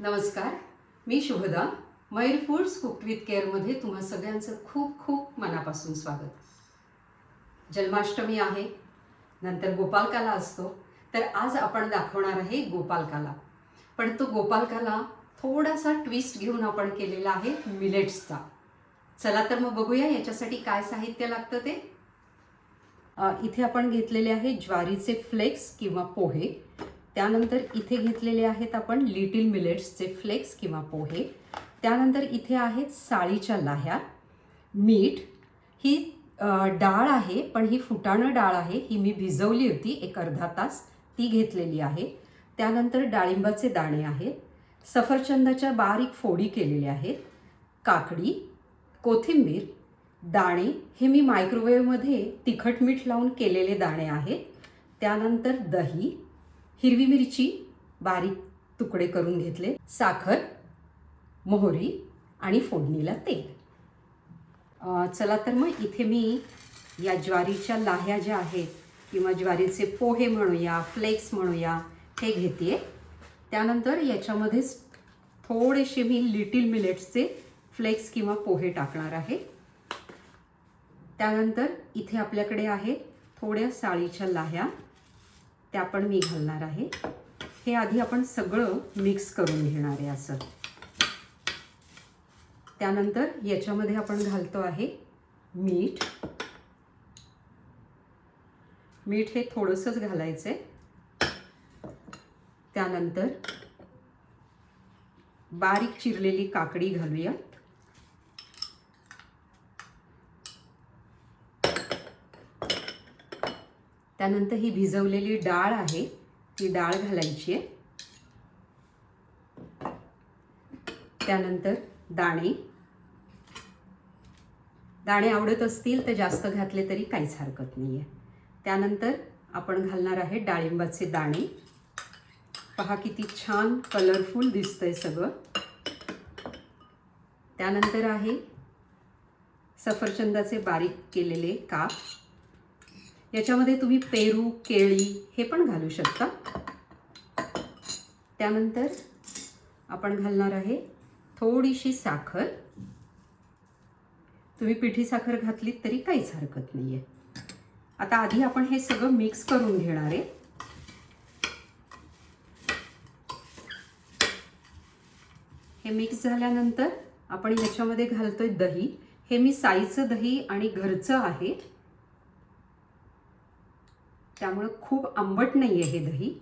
नमस्कार मी Shubhada. Mayur foods cook with केअरमध्ये तुम्हा सगळ्यांचं खूप खूप मनापासून स्वागत. जन्माष्टमी आहे नंतर गोपालकाला असतो तर आज आपण दाखवणार आहे गोपालकाला. पण तो गोपालकाला थोडासा ट्विस्ट घेऊन आपण केलेला आहे मिलेट्सचा चला तर मग बघूया याच्यासाठी काय साहित्य लागतं ते. इथे आपण घेतलेले आहे ज्वारीचे फ्लेक्स किंवा पोहे. त्यानंतर इथे घेतलेले आहेत आपण लिटिल मिलेट्सचे फ्लेक्स किंवा पोहे. त्यानंतर इथे आहेत साळीच्या लाह्या. मीठ. ही डाळ आहे पण ही फुटाणं डाळ आहे. ही मी भिजवली होती एक अर्धा तास. ती घेतलेली आहे. त्यानंतर डाळिंबाचे दाणे आहेत. सफरचंदाच्या बारीक फोडी केलेल्या आहेत. काकडी कोथिंबीर दाणे. हे मी मायक्रोवेव्हमध्ये तिखट मीठ लावून केलेले दाणे आहेत. त्यानंतर दही. हिरवी मिरची बारीक तुकडे करून घेतले साखर मोहरी आणि फोडणीला तेल. चला तर मग इथे मी या ज्वारीच्या लाह्या ज्या आहेत किंवा ज्वारीचे पोहे म्हणूया फ्लेक्स म्हणूया हे घेते त्यानंतर याच्यामध्ये थोडेसे मी लिटिल मिलेट्सचे फ्लेक्स किंवा पोहे टाकणार आहे. त्यानंतर इथे आपल्याकडे आहे थोड्या साळीच्या लाह्या. त्या पण मी घालणार आहे. हे आधी आपण सगळं मिक्स करून घेणार आहे असं. त्यानंतर याच्यामध्ये आपण घालतो आहे मीठ. मीठ हे थोडंसंच घालायचं आहे त्यानंतर बारीक चिरलेली काकडी घालूयात त्यानंतर ही भिजवलेली डाळ आहे ती डाळ घालायची आहे. त्यानंतर दाणे. दाणे आवडत असतील तर जास्त घातले तरी काहीच हरकत नाही आहे त्यानंतर आपण घालणार आहे डाळिंबाचे दाणे. पहा किती छान कलरफुल दिसतंय सगळं. त्यानंतर आहे सफरचंदाचे बारीक केलेले काप. याच्यामध्ये तुम्ही पेरू केळी हे पण घालू शकता. त्यानंतर आपण घालणार आहे थोडीशी साखर. तुम्ही पिठी साखर घातलीत तरी काहीच हरकत नाही आहे आता आधी आपण हे सगळं मिक्स करून घेणार आहे. हे मिक्स झाल्यानंतर आपण याच्यामध्ये घालतोय दही. हे मी साईचं दही आणि घरचं आहे. त्यामुळं खूप आंबट नाही आहे हे दही.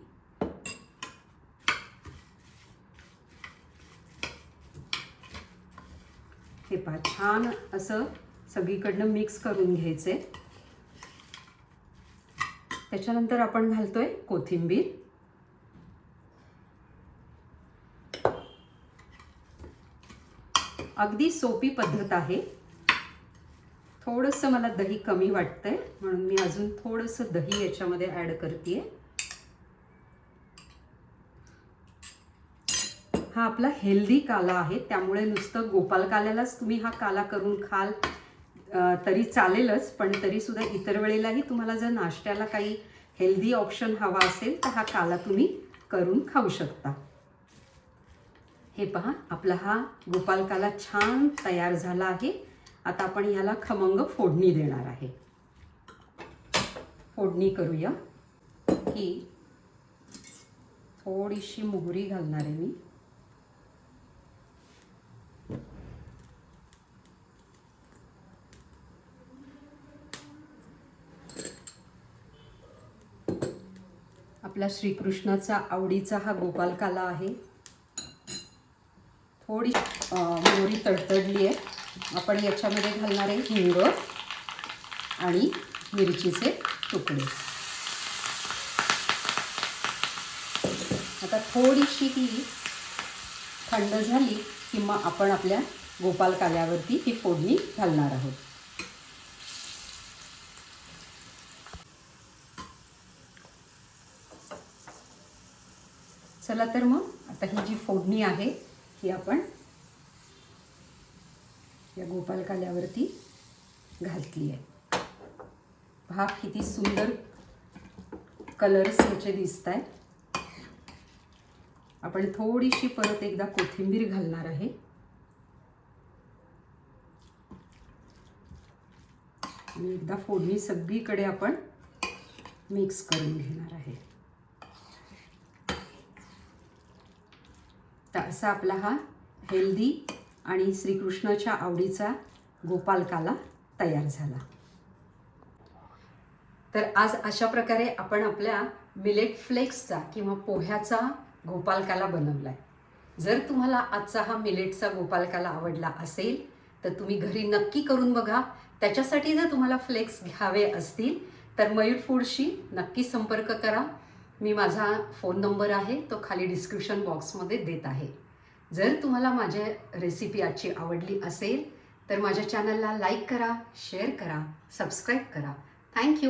हे पहा छान असं सगळीकडनं मिक्स करून घ्यायचंय त्याच्यानंतर आपण घालतोय कोथिंबीर. अगदी सोपी पद्धत आहे. थोडंसं मला दही कमी वाटतंय म्हणून मी अजून थोडंसं दही याच्यामध्ये ॲड करते हा आपला हेल्दी काला आहे त्यामुळे नुसतं गोपाल काल्यालाच तुम्ही हा काला करून खाल तरी चालेलच पण तरीसुद्धा इतर वेळेलाही तुम्हाला जर नाश्त्याला काही हेल्दी ऑप्शन हवा असेल तर हा काला तुम्ही करून खाऊ शकता. हे पहा आपला हा गोपाल काला छान तयार झाला आहे. आता आपण याला खमंग फोडणी देणार आहे. फोडणी करूया. ही थोडीशी मोहरी घालणार आहे मी. आपला श्रीकृष्णाचा आवडीचा हा गोपालकाला आहे. थोडी मोहरी तडतडली आहे. आपण याच्यामध्ये घालणार आहे हिंग आणि मिरचीचे तुकडे. आता थोडीशी ही थंड झाली की मग आपण आपल्या गोपाल काल्यावरती ही फोडणी घालणार आहोत. चला तर मग आता ही जी फोडणी आहे ही आपण या गोपालकाल्यावरती घातली आहे भाग किती सुंदर कलर्स याचे दिसत आहेत आपण थोडीशी परत एकदा कोथिंबीर घालणार आहे. आणि एकदा फोडणी सगळीकडे आपण मिक्स करून घेणार आहे. तर असा आपला हा हेल्दी आणि श्रीकृष्णाच्या आवडीचा गोपालकाला तयार झाला. तर आज अशा प्रकारे आपण आपल्या मिलेट फ्लेक्सचा किंवा पोह्याचा गोपालकाला बनवला आहे जर तुम्हाला आजचा हा मिलेटचा गोपालकाला आवडला असेल तर तुम्ही घरी नक्की करून बघा. त्याच्यासाठी जर तुम्हाला फ्लेक्स घ्यावे असतील तर मयूर फूडशी नक्की संपर्क करा. मी माझा फोन नंबर आहे तो खाली डिस्क्रिप्शन बॉक्समध्ये देत आहे. जर तुम्हाला माझ्या रेसिपी आजची आवडली असेल तर माझ्या चॅनलला लाईक करा शेअर करा सबस्क्राईब करा. थँक्यू